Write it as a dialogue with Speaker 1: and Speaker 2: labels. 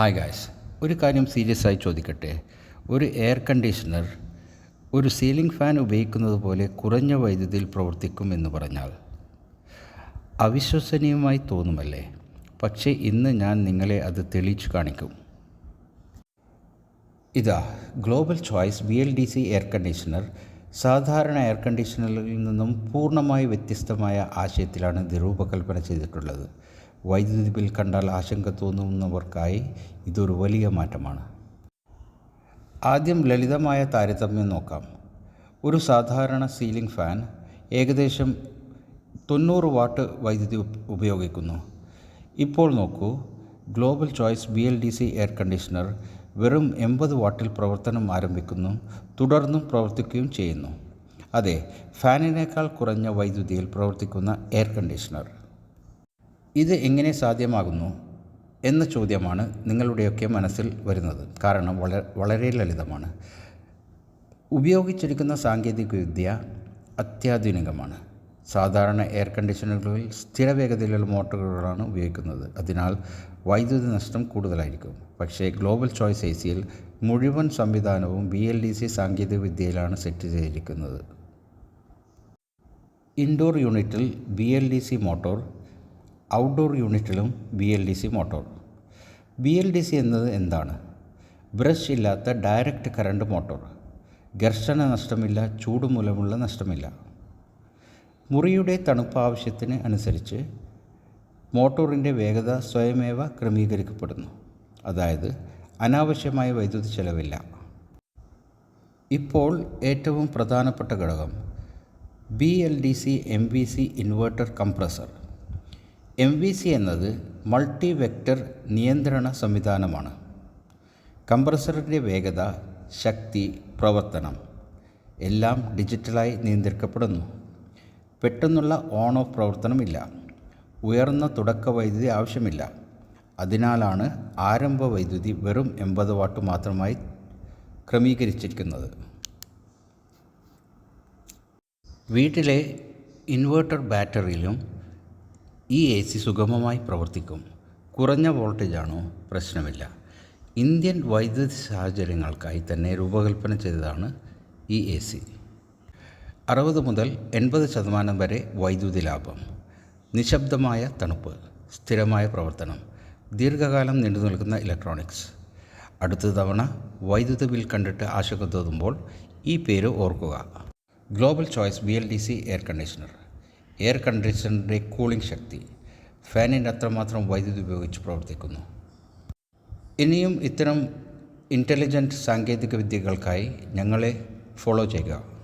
Speaker 1: Hi guys ഒരു കാര്യം serious ആയി ചോദിക്കട്ടെ. ഒരു എയർ കണ്ടീഷണർ ഒരു സീലിംഗ് ഫാൻ ഉപയോഗിക്കുന്നത് പോലെ കുറഞ്ഞ വൈദ്യുതിയിൽ പ്രവർത്തിക്കും എന്ന് പറഞ്ഞാൽ അവിശ്വസനീയമായി തോന്നുമല്ലേ? പക്ഷേ ഇന്ന് ഞാൻ നിങ്ങളെ അത് തെളിയിച്ചു കാണിക്കും. ഇതാ global choice B L D C air conditioner സാധാരണ എയർ കണ്ടീഷണറിൽ നിന്നും പൂർണമായി വ്യത്യസ്തമായ ആശയത്തിലാണ് ഇത് രൂപകൽപ്പന ചെയ്തിട്ടുള്ളത്. വൈദ്യുതി ബിൽ കണ്ടാൽ ആശങ്ക തോന്നുന്നവർക്കായി ഇതൊരു വലിയ മാറ്റമാണ്. ആദ്യം ലളിതമായ താരതമ്യം നോക്കാം. ഒരു സാധാരണ സീലിംഗ് ഫാൻ ഏകദേശം തൊണ്ണൂറ് വാട്ട് വൈദ്യുതി ഉപയോഗിക്കുന്നു. ഇപ്പോൾ നോക്കൂ global choice B L D C air conditioner വെറും എൺപത് വാട്ടിൽ പ്രവർത്തനം ആരംഭിക്കുന്നു തുടർന്നും പ്രവർത്തിക്കുകയും ചെയ്യുന്നു. അതെ ഫാനിനേക്കാൾ കുറഞ്ഞ വൈദ്യുതിയിൽ പ്രവർത്തിക്കുന്ന എയർ കണ്ടീഷണർ. ഇത് എങ്ങനെ സാധ്യമാകുന്നു എന്ന ചോദ്യമാണ് നിങ്ങളുടെയൊക്കെ മനസ്സിൽ വരുന്നത്. കാരണം വളരെ ലളിതമാണ്. ഉപയോഗിച്ചിരിക്കുന്ന സാങ്കേതികവിദ്യ അത്യാധുനികമാണ്. സാധാരണ എയർ കണ്ടീഷണറുകളിൽ സ്ഥിരവേഗതയിലുള്ള മോട്ടോറുകളാണ് ഉപയോഗിക്കുന്നത്. അതിനാൽ വൈദ്യുതി നഷ്ടം കൂടുതലായിരിക്കും. പക്ഷേ ഗ്ലോബൽ ചോയ്സ് എ സിയിൽ മുഴുവൻ സംവിധാനവും ബി എൽ ഡി സി സാങ്കേതികവിദ്യയിലാണ് സെറ്റ് ചെയ്തിരിക്കുന്നത്. ഇൻഡോർ യൂണിറ്റിൽ B L D C motor outdoor യൂണിറ്റിലും B L D C motor B L D C എന്നത് എന്താണ്? ബ്രഷ് ഇല്ലാത്ത ഡയറക്റ്റ് കറണ്ട് മോട്ടോർ ഘർഷണ നഷ്ടമില്ല ചൂട് മൂലമുള്ള നഷ്ടമില്ല. മുറിയുടെ തണുപ്പ് ആവശ്യത്തിന് അനുസരിച്ച് മോട്ടോറിന്റെ വേഗത സ്വയമേവ ക്രമീകരിക്കപ്പെടുന്നു. അതായത് അനാവശ്യമായ വൈദ്യുതി ചെലവില്ല. ഇപ്പോൾ ഏറ്റവും പ്രധാനപ്പെട്ട ഘടകം B L D C M V C inverter compressor M V C എന്നത് മൾട്ടി വെക്റ്റർ നിയന്ത്രണ സംവിധാനമാണ്. കംപ്രസറിന്റെ വേഗത ശക്തി പ്രവർത്തനം എല്ലാം ഡിജിറ്റലായി നിയന്ത്രിക്കപ്പെടുന്നു. പെട്ടെന്നുള്ള ഓൺ ഓഫ് പ്രവർത്തനമില്ല. ഉയർന്ന തുടക്ക വൈദ്യുതി ആവശ്യമില്ല. അതിനാലാണ് ആരംഭ വൈദ്യുതി വെറും എൺപത് വാട്ട് മാത്രമായി ക്രമീകരിച്ചിരിക്കുന്നത്. വീട്ടിലെ ഇൻവേർട്ടർ ബാറ്ററിയിലും ഈ എ സി സുഗമമായി പ്രവർത്തിക്കും. കുറഞ്ഞ വോൾട്ടേജാണോ? പ്രശ്നമില്ല. ഇന്ത്യൻ വൈദ്യുതി സാഹചര്യങ്ങൾക്കായി തന്നെ രൂപകൽപ്പന ചെയ്തതാണ് ഈ എ സി. അറുപത് മുതൽ എൺപത് ശതമാനം വരെ വൈദ്യുതി ലാഭം. നിശബ്ദമായ തണുപ്പ്. സ്ഥിരമായ പ്രവർത്തനം. ദീർഘകാലം നീണ്ടു നിൽക്കുന്ന ഇലക്ട്രോണിക്സ്. അടുത്ത തവണ വൈദ്യുതി ബിൽ കണ്ടിട്ട് ആശങ്ക തോന്നുമ്പോൾ ഈ പേര് ഓർക്കുക. Global choice B L D C air conditioner. Air കണ്ടീഷണറിന്റെ cooling ശക്തി ഫാനിന്റെ അത്രമാത്രം വൈദ്യുതി ഉപയോഗിച്ച് പ്രവർത്തിക്കുന്നു. ഇനിയും ഇത്തരം ഇന്റലിജന്റ് സാങ്കേതിക വിദ്യകൾക്കായി ഞങ്ങളെ ഫോളോ ചെയ്യുക.